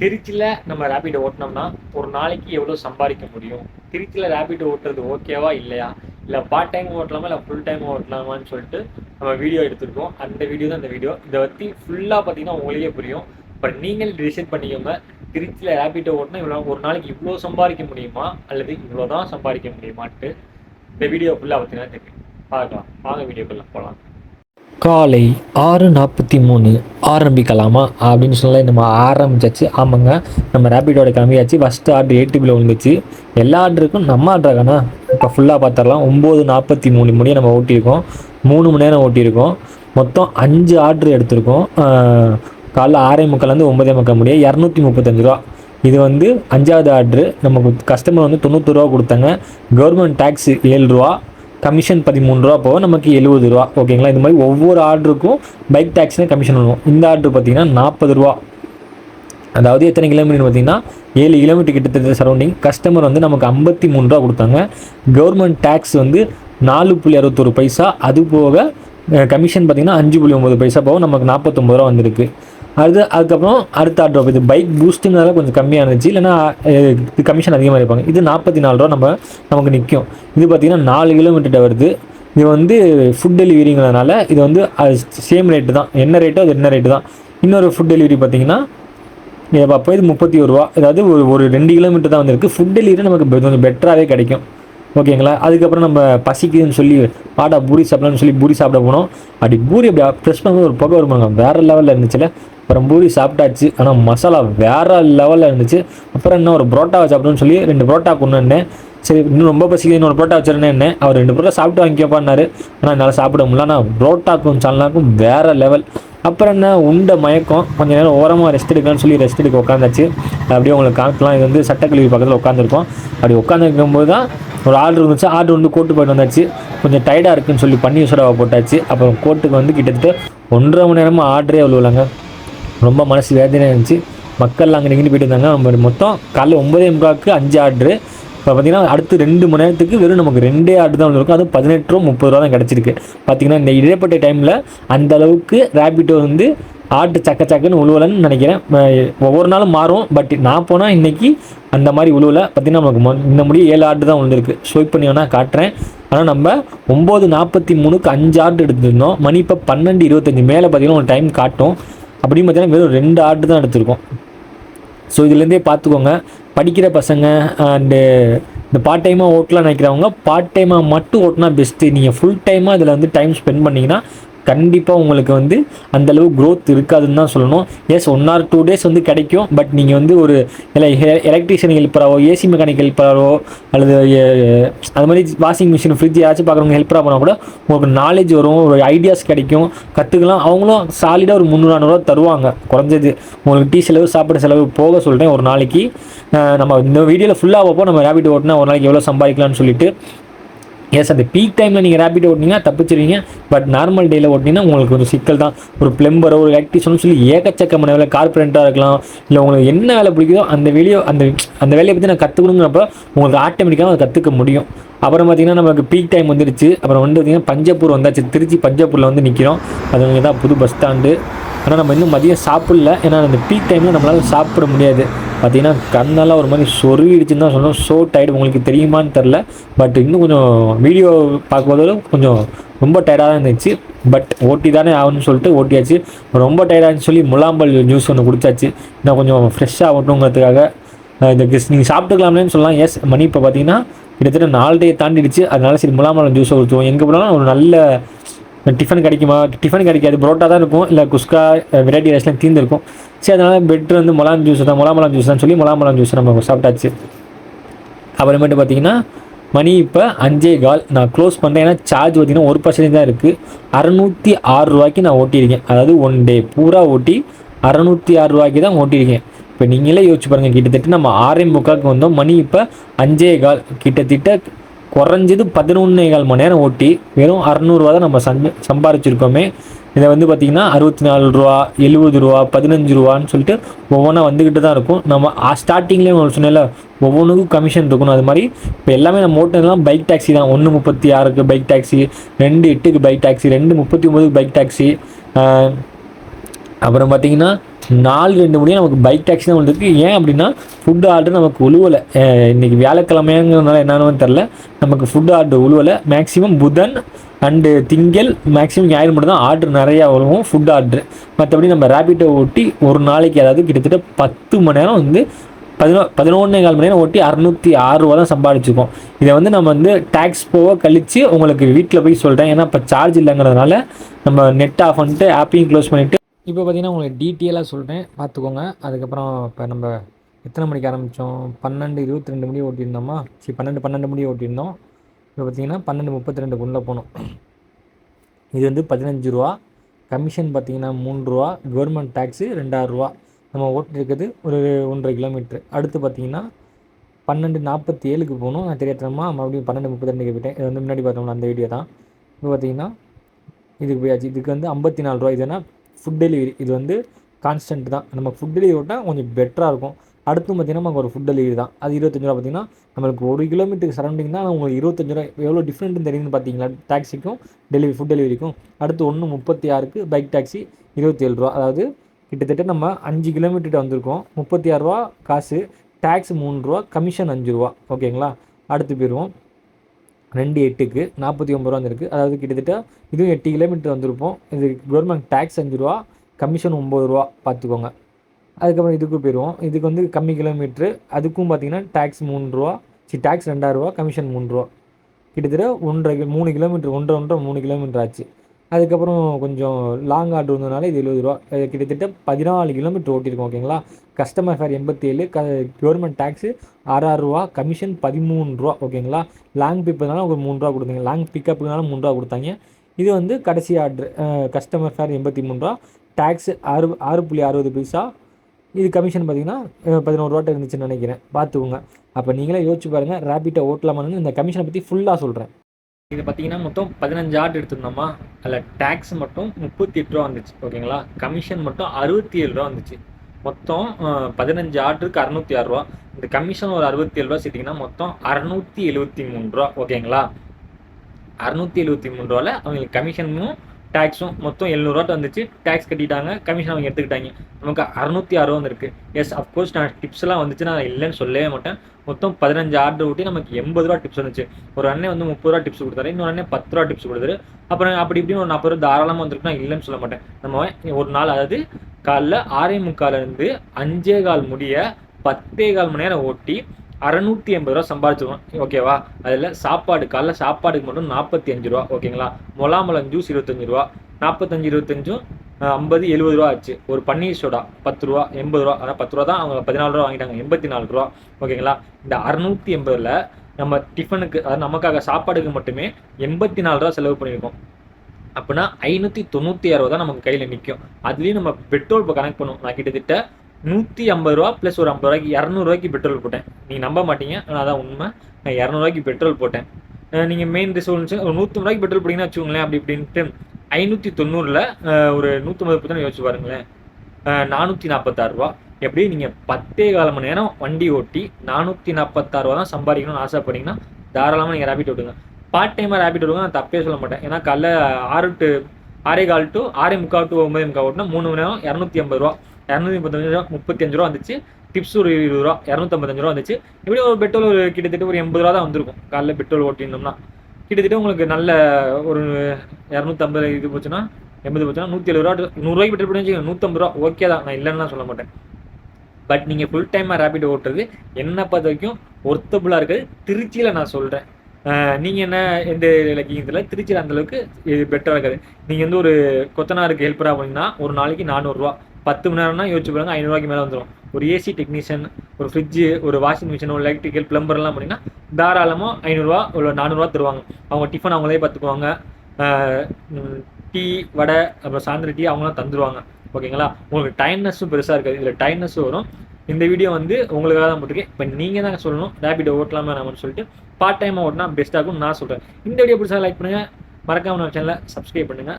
திருச்சியில் நம்ம ரேபிடோ ஓட்டினோம்னா ஒரு நாளைக்கு எவ்வளோ சம்பாதிக்க முடியும்? திருச்சியில் ரேபிடோ ஓட்டுறது ஓகேவா இல்லையா? இல்லை பார்ட் டைம் ஓட்டலாமா? இல்லை ஃபுல் டைம் ஓட்டலாமான்னு சொல்லிட்டு நம்ம வீடியோ எடுத்துருக்கோம். அந்த வீடியோ தான் இந்த வீடியோ இதை பற்றி ஃபுல்லாக பார்த்தீங்கன்னா உங்களுக்கே புரியும். பட் நீங்கள் டிசைட் பண்ணிக்கோங்க. திருச்சியில் ரேபிடோ ஓட்டினா இவ்வளோ ஒரு நாளைக்கு இவ்வளோ சம்பாதிக்க முடியுமா? அல்லது இவ்வளோ தான் சம்பாதிக்க முடியுமான்ட்டு இந்த வீடியோ ஃபுல்லாக பார்த்தீங்கன்னா தெரியும். பார்க்கலாம். வாங்க வீடியோக்குள்ளே போகலாம் காலை ஆறு நாற்பத்தி மூணு ஆரம்பிக்கலாமா? அப்படின்னு சொல்லி நம்ம ஆரம்பிச்சாச்சு. ஆமாங்க நம்ம ரேபிடோட கிளம்பியாச்சு. ஃபஸ்ட்டு ஆர்டர் ஏடிபியில் விழுந்துச்சு. எல்லா ஆர்டருக்கும் நம்ம ஆர்டராகண்ணா இப்போ ஃபுல்லாக பார்த்துடலாம் ஒம்பது நாற்பத்தி மூணு மணியை நம்ம ஓட்டியிருக்கோம். மூணு மணி நேரம் ஓட்டியிருக்கோம். மொத்தம் அஞ்சு ஆர்டர் எடுத்திருக்கோம். காலைல ஆறே முக்கால்லேருந்து ஒம்பதே முக்கால் முடிய இரநூத்தி முப்பத்தஞ்சு ரூபா. இது வந்து அஞ்சாவது ஆர்டரு நமக்கு கஸ்டமர் வந்து தொண்ணூற்றி ரூபா கொடுத்தாங்க. கவர்மெண்ட் டேக்ஸ் ஏழு ரூபா. கமிஷன் பதிமூணு ரூபா போக நமக்கு எழுபது ரூபா ஓகேங்களா? இந்த மாதிரி ஒவ்வொரு ஆர்டருக்கும் பைக் டேக்ஸ்னே கமிஷன் பண்ணுவோம். இந்த ஆர்டர் பார்த்தீங்கன்னா நாற்பது ரூபா அதாவது எத்தனை கிலோமீட்டர் பார்த்தீங்கன்னா ஏழு கிலோமீட்டர் கிட்டத்தட்ட சரௌண்டிங் கஸ்டமர் வந்து நமக்கு ஐம்பத்தி மூணு ரூபா கொடுத்தாங்க. கவர்மெண்ட் டேக்ஸ் வந்து நாலு புள்ளி அறுபத்தொரு பைசா. அது போக கமிஷன் பார்த்தீங்கன்னா அஞ்சு புள்ளி ஒம்பது பைசா போக நமக்கு நாற்பத்தொம்பது ரூபா வந்திருக்கு. அடுத்து அதுக்கப்புறம் அடுத்த ஆர்டர் இது பைக் பூஸ்ட்டுங்கிறதால கொஞ்சம் கம்மியாக இருந்துச்சு. இல்லைன்னா இது கமிஷன் அதிகமாக இருப்பாங்க இது நாற்பத்தி நாலு ரூபா நம்ம நமக்கு நிற்கும் இது பார்த்தீங்கன்னா நாலு கிலோமீட்டர் வருது. இது வந்து ஃபுட் டெலிவரிங்கிறதுனால இது வந்து சேம் ரேட்டு தான். என்ன ரேட்டோ அது என்ன ரேட்டு தான். இன்னொரு ஃபுட் டெலிவரி பார்த்தீங்கன்னா இதை பார்ப்போம். இது முப்பத்தி ஒரு ரூபா. அதாவது ஒரு ஒரு ரெண்டு கிலோமீட்டர் தான் வந்திருக்கு. ஃபுட் டெலிவரி நமக்கு கொஞ்சம் பெட்டராகவே கிடைக்கும். ஓகேங்களா? அதுக்கப்புறம் நம்ம பசிக்குதுன்னு சொல்லி பாடா பூரி சாப்பிடலாம்னு சொல்லி பூரி சாப்பிட போனோம். அப்படி பூரி அப்படி ப்ரெஸ் பண்ணும்போது ஒரு புகை வருமாங்க. வேறு லெவலில் இருந்துச்சுல. அப்புறம் பூரி சாப்பிட்டாச்சு. ஆனால் மசாலா வேறு லெவலில் இருந்துச்சு. அப்புறம் என்ன ஒரு புரோட்டாவை சாப்பிடணும்னு சொல்லி ரெண்டு புரோட்டா கொண்டு வந்தேன். சரி இன்னும் ரொம்ப பசிக்குது. இன்னொரு புரோட்டா வச்சிருந்தேன் என்ன? அவர் ரெண்டு புரோட்டா சாப்பிட்டு வாங்கிக்கப்பான்னாரு ஆனால் என்னால் சாப்பிட முடியல. ஆனால் புரோட்டாக்கும் சல்னாக்கும் வேறு லெவல் அப்புறம் என்ன? உண்ட மயக்கம். கொஞ்ச நேரம் ஓரமாக ரெஸ்ட் எடுக்கலாம்னு சொல்லி ரெஸ்ட் எடுக்க உட்காந்தாச்சு அப்படியே உங்களுக்கு காமிக்கலாம். இது வந்து சட்டக்கல்வி பக்கத்தில் உட்காந்துருக்கோம் அப்படி உட்காந்துருக்கும்போது தான் ஒரு ஆர்டர் இருந்துச்சு. ஆர்டர் வந்து கோட்டு போயிட்டு வந்தாச்சு. கொஞ்சம் டைட்டாக இருக்குன்னு சொல்லி பன்னீர் சோடாவை போட்டாச்சு. அப்புறம் கோட்டுக்கு வந்து கிட்டத்தட்ட ஒன்றரை மணி நேரமாக ஆர்டரே அவ்வளோலங்க ரொம்ப மனசு வேதனையாக இருந்துச்சு. மக்கள் அங்கே நின்று போயிட்டு இருந்தாங்க. நம்ம மொத்தம் காலைல ஒம்பதே முக்காவுக்கு அஞ்சு ஆர்டரு. இப்போ பார்த்தீங்கன்னா அடுத்து ரெண்டு மணி நேரத்துக்கு வெறும் நமக்கு ரெண்டே ஆர்டர் தான் இருக்கும் அதுவும் பதினெட்டு ரூபா முப்பது ரூபா தான் கிடச்சிருக்கு. பார்த்தீங்கன்னா இந்த இடைப்பட்ட டைமில் அந்த அளவுக்கு ரேபிட்டோ வந்து ஆட்டு சக்க சக்கன்னு உழுவலன்னு நினைக்கிறேன். ஒவ்வொரு நாளும் மாறும். பட் நான் போனால் இன்னைக்கு அந்த மாதிரி உழுவலை. பார்த்தீங்கன்னா நமக்கு இந்த முடி ஏழு ஆர்டர் தான் விழுந்திருக்கு ஸ்வைப் பண்ணி வேணால் காட்டுறேன். ஆனால் நம்ம ஒம்பது நாற்பத்தி மூணுக்கு அஞ்சு ஆர்டர் எடுத்துருந்தோம். மணி இப்போ பன்னெண்டு இருபத்தஞ்சி. மேலே பார்த்தீங்கன்னா ஒரு டைம் காட்டும். அப்படின்னு பார்த்தீங்கன்னா வெறும் ரெண்டு ஆர்டர் தான் எடுத்திருக்கோம். ஸோ இதுலேருந்தே பார்த்துக்கோங்க. படிக்கிற பசங்க அண்டு இந்த பார்ட் டைமாக ஓட்டலாம் நினைக்கிறவங்க பார்ட் டைமாக மட்டும் ஓட்டினா பெஸ்ட்டு நீங்கள் ஃபுல் டைமாக இதில் வந்து டைம் ஸ்பெண்ட் பண்ணிங்கன்னா கண்டிப்பாக உங்களுக்கு வந்து அந்தளவு க்ரோத் இருக்காதுன்னு தான் சொல்லணும். Yes one or two days வந்து கிடைக்கும். பட் நீங்கள் வந்து ஒரு இல்லை எலக்ட்ரிஷியன் ஹெல்ப்பராகவோ ஏசி மெக்கானிக் ஹெல்ப்பராகவோ அல்லது அது மாதிரி வாஷிங் மிஷின் ஃப்ரிட்ஜ் ஏதாச்சும் பார்க்குறவங்க ஹெல்ப்பராக போனால் கூட உங்களுக்கு நாலேஜ் வரும் ஒரு ஐடியாஸ் கிடைக்கும் கற்றுக்கலாம் அவங்களும் சாலிடாக ஒரு முந்நூறு நானூறுரூவா தருவாங்க. குறைஞ்சது. உங்களுக்கு டீ செலவு சாப்பிட செலவு போக சொல்கிறேன் ஒரு நாளைக்கு. நம்ம இந்த வீடியோவில் ஃபுல்லாக வைப்போம் நம்ம ரேபிட் ஓட்டினா ஒரு நாளைக்கு எவ்வளோ சம்பாதிக்கலாம்னு சொல்லிட்டு. எஸ் அந்த பீக் டைமில் நீங்கள் ரேபிட் ஓட்டினீங்கன்னா தப்பிச்சிருவீங்க. பட் நார்மல் டேயில் ஓட்டினீங்கன்னா உங்களுக்கு ஒரு சிக்கல் தான். ஒரு பிளம்பரோ ஒரு எலக்ட்ரிஷனோ சொல்லி ஏகச்சக்கமான வேலை கார்பரேட்டாக இருக்கலாம். இல்லை உங்களுக்கு என்ன வேலை பிடிக்குதோ அந்த வெளியோ அந்த அந்த வேலையை பற்றி நான் கற்றுக்கணுங்கிறப்ப உங்களுக்கு ஆட்டோமேட்டிக்காக அதை கற்றுக்க முடியும். அப்புறம் பார்த்தீங்கன்னா நமக்கு பீக் டைம் வந்துருச்சு. அப்புறம் வந்து பார்த்தீங்கன்னா பஞ்சப்பூர் வந்தாச்சு. திருச்சி பஞ்சப்பூரில் வந்து நிற்கிறோம் அது தான் புது பஸ் ஸ்டாண்டு ஆனால் நம்ம இன்னும் மதியம் சாப்பிடல. ஏன்னா அந்த பீக் டைமில் நம்மளால் சாப்பிட முடியாது. பார்த்தீங்கன்னா கண்ணெல்லாம் ஒரு மாதிரி சொருகிடுச்சுன்னு தான் சொன்னோம் ஸோ டயர்டு உங்களுக்கு தெரியுமான்னு தெரில பட் இன்னும் கொஞ்சம் வீடியோ பார்க்கும்போது கொஞ்சம் ரொம்ப டயர்டாக தான் இருந்துச்சு. பட் ஓட்டி தானே ஆகணும்னு சொல்லிட்டு ஓட்டியாச்சு. ரொம்ப டயர்டாகனு சொல்லி முலாம்பல் ஜூஸ் ஒன்று குடிச்சாச்சு. இன்னும் கொஞ்சம் ஃப்ரெஷ்ஷாக ஓட்டணுங்கிறதுக்காக இந்த கிஸ் நீங்கள் சாப்பிட்டுக்கலாம்னு சொல்லலாம். எஸ் மணி இப்போ பார்த்தீங்கன்னா கிட்டத்தட்ட நாலு டே தாண்டிடுச்சு. அதனால சரி முலாம்பழம் ஜூஸை ஊற்றுவோம் எங்கே போனாலும் ஒரு நல்ல டிஃபன் கிடைக்குமா? டிஃபன் கிடைக்காது புரோட்டா தான் இருக்கும். இல்லை குஸ்கா வெரைட்டி ரைஸ்லாம் தீர்ந்துருக்கும். சரி அதனால் பெட்ரு வந்து முலாம் ஜூஸ் தான் முலாம்பழம் ஜூஸ் தான் சொல்லி முலாம்பழம் ஜூஸ் நம்ம சாப்பிட்டாச்சு. அப்புறமேட்டு பார்த்தீங்கன்னா மணி இப்போ அஞ்சே கால். நான் க்ளோஸ் பண்ணுறேன் ஏன்னா சார்ஜ் பார்த்தீங்கன்னா ஒரு பர்சன்டேஜ் தான் இருக்குது அறநூற்றி ஆறு ரூபாய்க்கு நான் ஓட்டியிருக்கேன். அதாவது ஒன் டே பூரா ஓட்டி அறநூற்றி ஆறு ரூபாய்க்கு தான் ஓட்டியிருக்கேன். இப்போ நீங்களே யோசிச்சு பாருங்கள் கிட்டத்தட்ட நம்ம ஆறே முக்காவுக்கு வந்தோம். மணி இப்போ அஞ்சே கால். கிட்டத்தட்ட குறைஞ்சது பதினொன்னே கால் மணி நேரம் ஓட்டி வெறும் அறநூறுவா தான் நம்ம சம் சம்பாரிச்சிருக்கோமே. இதை வந்து பார்த்திங்கன்னா அறுபத்தி நாலு ரூபா எழுபது ரூபா பதினஞ்சு ரூபான்னு சொல்லிட்டு ஒவ்வொன்றா வந்துக்கிட்டு தான் இருக்கும். நம்ம ஸ்டார்டிங்லேயே உங்களுக்கு சொன்னேன்ல ஒவ்வொன்றுக்கும் கமிஷன் இருக்கணும். அது மாதிரி இப்போ எல்லாமே நம்ம ஓட்டுனதுலாம் பைக் டாக்ஸி தான். ஒன்று முப்பத்தி ஆறுக்கு பைக் டாக்ஸி ரெண்டு எட்டுக்கு பைக் டாக்ஸி ரெண்டு முப்பத்தி ஒம்பதுக்கு பைக் டாக்ஸி அப்புறம் பார்த்தீங்கன்னா நாலு ரெண்டு மணியாக நமக்கு பைக் டாக்ஸி தான் வந்திருக்கு. ஏன் அப்படின்னா ஃபுட் ஆர்டர் நமக்கு உழுவலை. இன்னைக்கு வியாழக்கிழமைங்கிறதுனால என்னன்னு தெரில நமக்கு ஃபுட் ஆர்டர் உழுவலை. மேக்ஸிமம் புதன் அண்டு திங்கள் மேக்ஸிமம் ஞாயிறு மட்டும் தான் ஆர்டர் நிறையா வரும் ஃபுட் ஆர்டர் மற்றபடி நம்ம ரேபிட்டோ ஓட்டி ஒரு நாளைக்கு அதாவது கிட்டத்தட்ட பத்து மணி நேரம் வந்து பதினோ பதினொன்றே கால் மணி நேரம் ஓட்டி அறுநூற்றி ஆறு ரூபா தான் சம்பாதிச்சிருக்கோம் இதை வந்து நம்ம வந்து டேக்ஸ் போக கழித்து உங்களுக்கு வீட்டில் போய் சொல்கிறேன் ஏன்னா இப்போ சார்ஜ் இல்லைங்கிறதுனால நம்ம நெட் ஆஃப் பண்ணிட்டு ஆப்பையும் க்ளோஸ் பண்ணிவிட்டு இப்போ பார்த்தீங்கன்னா உங்களுக்கு டீட்டெயிலாக சொல்கிறேன். பார்த்துக்கோங்க. அதுக்கப்புறம் இப்போ நம்ம எத்தனை மணிக்கு ஆரம்பித்தோம்? பன்னெண்டு இருபத்தி ரெண்டு மணி ஓட்டியிருந்தோமா? சரி பன்னெண்டு பன்னெண்டு மணி ஓட்டியிருந்தோம். இப்போ பார்த்தீங்கன்னா பன்னெண்டு முப்பத்தி ரெண்டு ரெண்டுக்குள்ளே போனோம். இது வந்து பதினஞ்சு ரூபா. கமிஷன் பார்த்தீங்கன்னா மூணு ரூபா. கவர்மெண்ட் டேக்ஸு ரெண்டாயிரம் ரூபா. நம்ம ஓட்டிருக்கிறது ஒரு ஒன்றரை கிலோமீட்ரு. அடுத்து பார்த்தீங்கன்னா பன்னெண்டு நாற்பத்தி ஏழுக்கு போகணும். நான் தெரியாதனமா மறுபடியும் பன்னெண்டு முப்பத்தி ரெண்டுக்கு போயிட்டேன். இது வந்து முன்னாடி பார்த்தோம்னா அந்த வீடியோ தான். இப்போ பார்த்தீங்கன்னா இதுக்கு போயாச்சு. இதுக்கு வந்து ஐம்பத்தி நாலு ரூபா. இதுனா ஃபுட் டெலிவரி இது வந்து கான்ஸ்டன்ட் தான். நம்ம ஃபுட் டெலிவரி விட்டால் கொஞ்சம் பெட்டராக இருக்கும். அடுத்து பார்த்தீங்கன்னா நமக்கு ஒரு ஃபுட் டெலிவரி தான். அது இருபத்தஞ்சு ரூபா பார்த்தீங்கன்னா நம்மளுக்கு ஒரு கிலோமீட்டருக்கு சரௌண்டிங் தான். உங்களுக்கு இருபத்தஞ்சு ரூபா எவ்வளோ டிஃப்ரெண்ட் தெரியுதுன்னு பார்த்தீங்களா டாக்ஸிக்கும் டெலிவரி ஃபுட் டெலிவரிக்கும் அடுத்து ஒன்று முப்பத்தி ஆறுக்கு பைக் டாக்ஸி இருபத்தி ஏழு ரூபா. அதாவது கிட்டத்தட்ட நம்ம அஞ்சு கிலோமீட்டர் வந்திருக்கோம். முப்பத்தி ஆறுரூவா காசு டேக்ஸ் மூணு ரூபா கமிஷன் அஞ்சு ரூபா. ஓகேங்களா அடுத்து போயிடுவோம் ரெண்டு எட்டுக்கு நாற்பத்தி ஒம்பது ரூபா வந்துருக்கு. அதாவது கிட்டத்தட்ட இதுவும் எட்டு கிலோமீட்டர் வந்திருப்போம் இது கவர்மெண்ட் டேக்ஸ் அஞ்சு ரூபா கமிஷன் ஒம்பது ரூபா பார்த்துக்கோங்க. அதுக்கப்புறம் இதுக்கு போயிடுவோம். இதுக்கு வந்து கம்மி கிலோமீட்ரு. அதுக்கும் பார்த்தீங்கன்னா டேக்ஸ் மூணு ரூபா சி டேக்ஸ் ரெண்டாயிரரூவா கமிஷன் மூணு ரூபா. கிட்டத்தட்ட ஒன்றரை மூணு கிலோமீட்டர் ஒன்றரை ஒன்றரை மூணு கிலோமீட்டர் ஆச்சு. அதுக்கப்புறம் கொஞ்சம் லாங் ஆர்டர் வந்ததுனால இது எழுபது ரூபா. கிட்டத்தட்ட பதினாலு கிலோமீட்டர் ஓட்டியிருக்கோம் ஓகேங்களா கஸ்டமர் ஃபேர் எண்பத்தேழு க கவர்மெண்ட் டேக்ஸு ஆறாறு ரூபா கமிஷன் பதிமூணு ரூபா ஓகேங்களா லாங் பிக்கப்னால ஒரு மூணு ரூபா கொடுத்தீங்க. லாங் பிக்கப்புனால மூணு ரூபா கொடுத்தாங்க. இது வந்து கடைசி ஆர்டர் கஸ்டமர் ஃபேர் எண்பத்தி மூணு ரூபா. டேக்ஸ் ஆறு ஆறு புள்ளி அறுபது பைசா. இது கமிஷன் பார்த்தீங்கன்னா பதினோரு ரூபாட்ட இருந்துச்சுன்னு நினைக்கிறேன். பார்த்துக்கோங்க. அப்போ நீங்களே யோசிச்சு பாருங்கள் ரேபிட்டை ஓட்டலாமான்னு இந்த கமிஷனை பற்றி ஃபுல்லாக சொல்கிறேன் இது பார்த்தீங்கன்னா மொத்தம் பதினஞ்சு ஆர்டர் எடுத்திருந்தோமா? அதில் டேக்ஸ் மட்டும் முப்பத்தி எட்டு ரூபா வந்துச்சு ஓகேங்களா கமிஷன் மட்டும் அறுபத்தி ஏழு ரூபா வந்துச்சு. மொத்தம் பதினஞ்சு ஆர்டருக்கு அறுநூத்தி ஆறு ரூபா. இந்த கமிஷன் ஒரு அறுபத்தி ஏழு ரூபா சேர்த்திங்கன்னா மொத்தம் அறுநூத்தி எழுபத்தி மூணு ரூபா ஓகேங்களா அறுநூத்தி எழுபத்தி மூணு ரூபாவில் அவங்களுக்கு கமிஷனும் டேக்ஸும் மொத்தம் எழுநூறுவா வந்துச்சு. டேக்ஸ் கட்டிட்டாங்க. கமிஷன் அவங்க எடுத்துக்கிட்டாங்க. நமக்கு அறுநூத்தி ஆறு ரூபா வந்திருக்கு எஸ் அஃப்கோர்ஸ் நான் டிப்ஸ் எல்லாம் வந்துச்சு நான் இல்லைன்னு சொல்லவே மாட்டேன். மொத்தம் பதினஞ்சு ஆர்டர் ஊட்டி நமக்கு எண்பது ரூபா டிப்ஸ் வந்துச்சு. ஒரு அண்ணன் வந்து முப்பது ரூபா டிப்ஸ் கொடுத்தாரு. இன்னொரு அண்ணன் பத்து ரூபா டிப்ஸ் கொடுத்தாரு. அப்புறம் அப்படி இப்படின்னு ஒரு நாற்பது ரூபா தாராளமாக வந்துருக்கு நான் இல்லைன்னு சொல்ல மாட்டேன். நம்ம ஒரு நாள் அதாவது காலைல ஆறே முக்கால இருந்து அஞ்சே கால் முடிய பத்தே கால் மணி நேரம் ஓட்டி அறநூற்றி எண்பது ரூபா சம்பாதிச்சிருவோம் ஓகேவா அதில் சாப்பாடு காலைல சாப்பாடுக்கு மட்டும் நாற்பத்தி அஞ்சு ரூபா. ஓகேங்களா மொலாமலம் ஜூஸ் இருபத்தஞ்சு ரூபா. நாற்பத்தஞ்சு இருபத்தஞ்சும் ஐம்பது எழுபது ரூபா ஆச்சு. ஒரு பன்னீர் சோடா பத்து ரூபா எண்பது ரூபா. அதான் பத்து ரூபா தான் அவங்க பதினாலு ரூபா வாங்கிட்டாங்க. எண்பத்தி நாலு ரூபா. ஓகேங்களா இந்த அறுநூத்தி எண்பதுல நம்ம டிஃபனுக்கு அதாவது நமக்காக சாப்பாடுக்கு மட்டுமே எண்பத்தி நாலு ரூபா செலவு பண்ணியிருக்கோம். அப்படின்னா ஐநூற்றி தொண்ணூற்றி ஆறு ரூபா தான் நமக்கு கையில் நிற்கும் அதுலேயும் நம்ம பெட்ரோல் இப்போ கனெக்ட் பண்ணுவோம். நான் கிட்டத்தட்ட நூற்றி ஐம்பது ரூபா ப்ளஸ் ஒரு ஐம்பது ரூபாய்க்கு இரநூறுவாய்க்கு பெட்ரோல் போட்டேன். நீங்கள் நம்ப மாட்டீங்க. ஆனால் அதான் உண்மை. நான் இரநூறுவாய்க்கு பெட்ரோல் போட்டேன். நீங்கள் மெயின் ரிசோல்ஸ் ஒரு நூற்றம்பது ரூபாய்க்கு பெட்ரோல் போட்டிங்கன்னா வச்சுக்கோங்களேன் அப்படி இப்படின்ட்டு ஐநூற்றி தொண்ணூறில் ஒரு நூற்றம்பது பத்து யோசிச்சு பாருங்களேன். நானூற்றி நாற்பத்தாறு ரூபா. எப்படி நீங்கள் பத்தே கால் மணி நேரம் வண்டி ஓட்டி நானூற்றி நாற்பத்தாறு ரூபா தான் சம்பாதிக்கணும்னு ஆசைப்பட்டீங்கன்னா தாராளமாக நீங்கள் ரேபிட் ஓட்டுங்க. பார்ட் டைமாக ரேபிட் ஓடுங்க நான் தப்பே சொல்ல மாட்டேன். ஏன்னா காலைல ஆறு டு ஆறே கால் டு ஆறே முக்கால் டு ஒம்பது முக்கால் ஓட்டினா மூணு மணி நேரம் இரநூத்தி ஐம்பது ரூபா. இரநூத்தி முப்பத்தஞ்சு ரூபா முப்பத்தஞ்சு ரூபா வந்துச்சு. டிப்ஸ் ஒரு இருபது ரூபா இரநூத்தம்பத்தஞ்சு ரூபா வந்துச்சு. இப்படி ஒரு பெட்ரோல் ஒரு கிட்டத்தட்ட ஒரு எண்பது ரூபா தான் வந்திருக்கும். காலைல பெட்ரோல் ஓட்டினோம்னா கிட்டத்தட்ட உங்களுக்கு நல்ல ஒரு இரநூத்தம்பது இது போச்சுன்னா எண்பது போச்சுன்னா நூற்றி எழுபது ரூபா நூறுரூவாய்க்கு பெட்ரோல் போட்டு வச்சுக்கோங்க. நூற்றம்பது ரூபா ஓகே தான். நான் இல்லைன்னு சொல்ல மாட்டேன். பட் நீங்கள் ஃபுல் டைமாக ரேபிட் ஓட்டுறது என்ன பார்த்த வரைக்கும் ஒர்த்தபுளாக இருக்குது திருச்சியில் நான் சொல்கிறேன் நீங்கள் என்ன எந்த இலக்கியத்தில் திருச்சியில் அந்த அளவுக்கு இது பெட்டராக இருக்காது. நீங்கள் வந்து ஒரு கொத்தனாருக்கு ஹெல்ப்பராக போனீங்கன்னா ஒரு நாளைக்கு நானூறுரூவா பத்து மணி நேரம்னா யோசிச்சு பாருங்க ஐநூறுவாய்க்கு மேலே வந்துடும் ஒரு ஏசி டெக்னீஷியன் ஒரு ஃப்ரிட்ஜு ஒரு வாஷிங் மிஷின் ஒரு எலக்ட்ரிக்கல் பிளம்பர்லாம் பண்ணிங்கன்னா தாராளமாக ஐநூறுரூவா ஒரு நானூறுரூவா தருவாங்க. அவங்க டிஃபன் அவங்களே பார்த்துக்குவாங்க. டீ வடை அப்புறம் சாயந்தரம் டீ அவங்களாம் தந்துருவாங்க. ஓகேங்களா? உங்களுக்கு டைம்னஸும் பெருசாக இருக்காது. இதில் டைம்னஸும் வரும். இந்த வீடியோ வந்து உங்களுக்காக தான் போட்டிருக்கேன். இப்போ நீங்கள் தான் சொல்லணும். ரேபிடோ ஓட்டலாமா நம்மன்னு சொல்லிட்டு பார்ட் டைமாக ஓட்டினா பெஸ்ட்டாகும் நான் சொல்கிறேன் இந்த வீடியோ பிடிச்சா லைக் பண்ணுங்கள் மறக்காமல் நம்ம சேனலை சப்ஸ்கிரைப் பண்ணுங்கள்